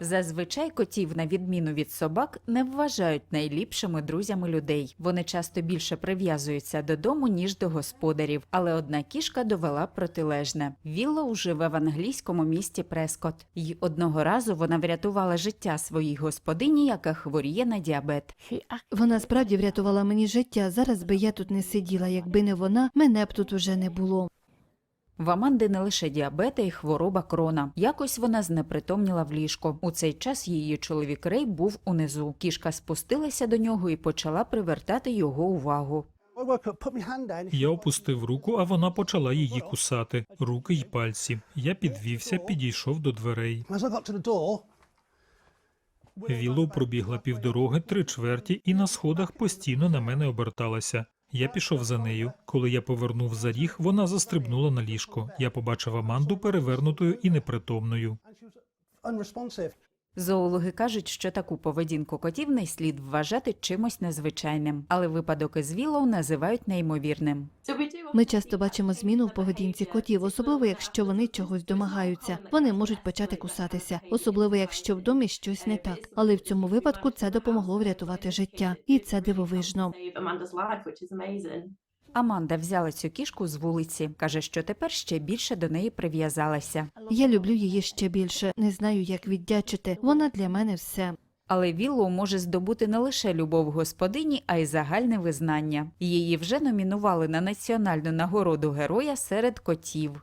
Зазвичай котів, на відміну від собак, не вважають найліпшими друзями людей. Вони часто більше прив'язуються додому, ніж до господарів. Але одна кішка довела протилежне. Віллоу живе в англійському місті Прескот. І одного разу вона врятувала життя своїй господині, яка хворіє на діабет. Вона справді врятувала мені життя. Зараз би я тут не сиділа. Якби не вона, мене б тут уже не було. В Аманди не лише діабет, й хвороба крона. Якось вона знепритомніла в ліжко. У цей час її чоловік Рей був унизу. Кішка спустилася до нього і почала привертати його увагу. Я опустив руку, а вона почала її кусати. Руки й пальці. Я підвівся, підійшов до дверей. Віллоу пробігла півдороги, три чверті, і на сходах постійно на мене оберталася. Я пішов за нею. Коли я повернув за ріг, вона застрибнула на ліжко. Я побачив Аманду перевернутою і непритомною. Зоологи кажуть, що таку поведінку котів не слід вважати чимось незвичайним, але випадок із Віллоу називають неймовірним. Ми часто бачимо зміну в поведінці котів, особливо якщо вони чогось домагаються. Вони можуть почати кусатися, особливо якщо в домі щось не так. Але в цьому випадку це допомогло врятувати життя, і це дивовижно. Аманда взяла цю кішку з вулиці. каже, що тепер ще більше до неї прив'язалася. Я люблю її ще більше. Не знаю, як віддячити. Вона для мене все. Але Віллоу може здобути не лише любов господині, а й загальне визнання. Її вже номінували на національну нагороду героя серед котів.